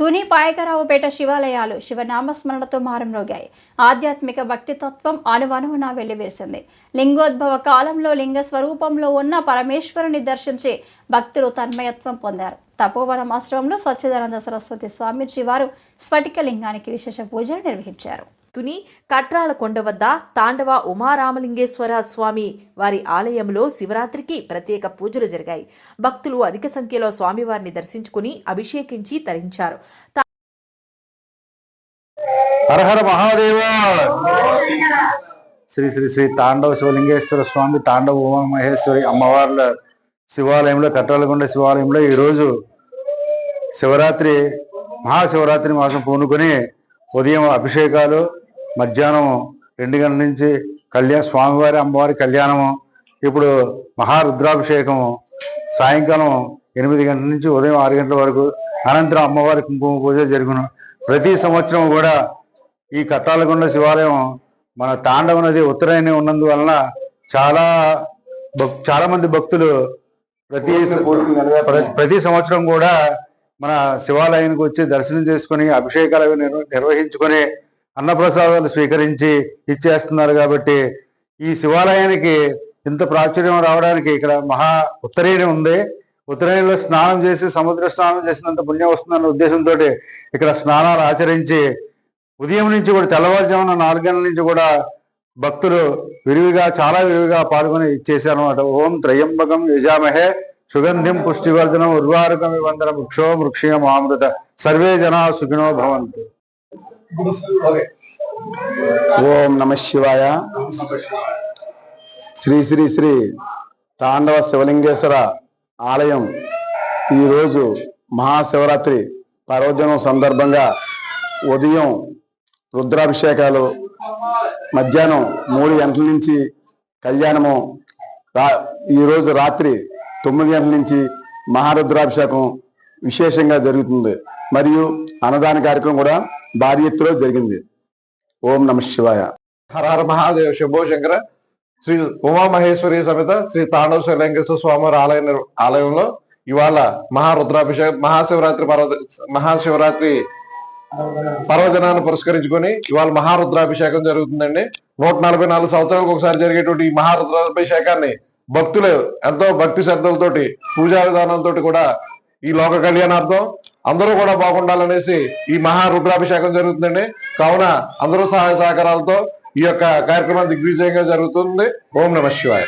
తుని పాయకరావుపేట శివాలయాలు శివనామస్మరణతో మారంరోగాయి ఆధ్యాత్మిక భక్తి తత్వం అణువణువున లింగోద్భవ కాలంలో లింగ స్వరూపంలో ఉన్న పరమేశ్వరుని దర్శించి భక్తులు తన్మయత్వం పొందారు. తపోవనం ఆశ్రమంలో సచ్చిదానంద సరస్వతి స్వామీజీ వారు స్ఫటిక లింగానికి విశేష పూజలు నిర్వహించారు. తుని కట్రాల కొండ వద్ద తాండవ ఉమారామలింగేశ్వర స్వామి వారి ఆలయంలో శివరాత్రికి ప్రత్యేక పూజలు జరిగాయి. భక్తులు అధిక సంఖ్యలో స్వామివారిని దర్శించుకుని అభిషేకించి తరించారు. హరహర మహాదేవ! శ్రీ శ్రీ శ్రీ తాండవ శివలింగేశ్వర స్వామి తాండవ ఉమామహేశ్వరి అమ్మవార్ల శివాలయంలో కట్టాలకొండ శివాలయంలో ఈరోజు శివరాత్రి మహాశివరాత్రి మాసం పూనుకొని ఉదయం అభిషేకాలు మధ్యాహ్నం రెండు గంటల నుంచి కళ్యాణ స్వామివారి అమ్మవారి కళ్యాణము ఇప్పుడు మహారుద్రాభిషేకము సాయంకాలం ఎనిమిది గంటల నుంచి ఉదయం ఆరు గంటల వరకు అనంతరం అమ్మవారి కుంకుమ పూజ జరుగును. ప్రతి సంవత్సరం కూడా ఈ కట్టాలకొండ శివాలయం మన తాండవ నది ఉత్తరాయణ ఉన్నందువలన చాలా చాలా మంది భక్తులు ప్రతి ప్ర- ప్రతి సంవత్సరం కూడా మన శివాలయానికి వచ్చి దర్శనం చేసుకుని అభిషేకాలు నిర్వహించుకొని అన్నప్రసాదాలు స్వీకరించి ఇచ్చేస్తున్నారు కాబట్టి ఈ శివాలయానికి ఇంత ప్రాచుర్యం రావడానికి ఇక్కడ మహా ఉత్తరేణి ఉంది. ఉత్తరాయణలో స్నానం చేసి సముద్ర స్నానం చేసినంత పుణ్యం వస్తుందన్న ఉద్దేశంతో ఇక్కడ స్నానాలు ఆచరించి ఉదయం నుంచి కూడా తెల్లవారుజామున నాలుగు గంటల నుంచి కూడా భక్తులు విరివిగా చాలా విరివిగా పాల్గొని ఇచ్చేసారు అనమాట ఓం త్రయంబకం యజామహే సుగంధిం పుష్టివర్ధనం ఉర్వారకం వందన వృక్షో వృక్షీయం ఆమృత సర్వే జనా సుఖినో భవంతు. ఓం నమ శివాయ. శ్రీ శ్రీ శ్రీ తాండవ శివలింగేశ్వర ఆలయం ఈరోజు మహాశివరాత్రి పర్వదినం సందర్భంగా ఉదయం రుద్రాభిషేకాలు మధ్యాహ్నం మూడు గంటల నుంచి కళ్యాణము రా ఈరోజు రాత్రి తొమ్మిది గంటల నుంచి మహారుద్రాభిషేకం విశేషంగా జరుగుతుంది. మరియు అన్నదాన కార్యక్రమం కూడా భారీ ఎత్తులో జరిగింది. ఓం నమ శివాయ. హర హర మహాదేవ శంభో శంకర. శ్రీ ఉమామహేశ్వరి సమేత శ్రీ తాండవ శైలంకేశ్వర స్వామివారి ఆలయ ఆలయంలో ఇవాళ మహారుద్రాభిషేకం మహాశివరాత్రి పర్వత మహాశివరాత్రి పర్వదినాన్ని పురస్కరించుకొని ఇవాళ మహారుద్రాభిషేకం జరుగుతుందండి. నూట నలభై నాలుగు సంవత్సరాలకు ఒకసారి జరిగేటువంటి ఈ మహారుద్రాభిషేకాన్ని భక్తులు ఎంతో భక్తి శ్రద్ధలతోటి పూజా విధానంతో కూడా ఈ లోక కళ్యాణార్థం అందరూ కూడా బాగుండాలనేసి ఈ మహా రుద్రాభిషేకం జరుగుతుందండి. కావున అందరూ సహాయ సహకారాలతో ఈ యొక్క కార్యక్రమం దిగ్విజయంగా జరుగుతుంది. ఓం నమ శివాయ.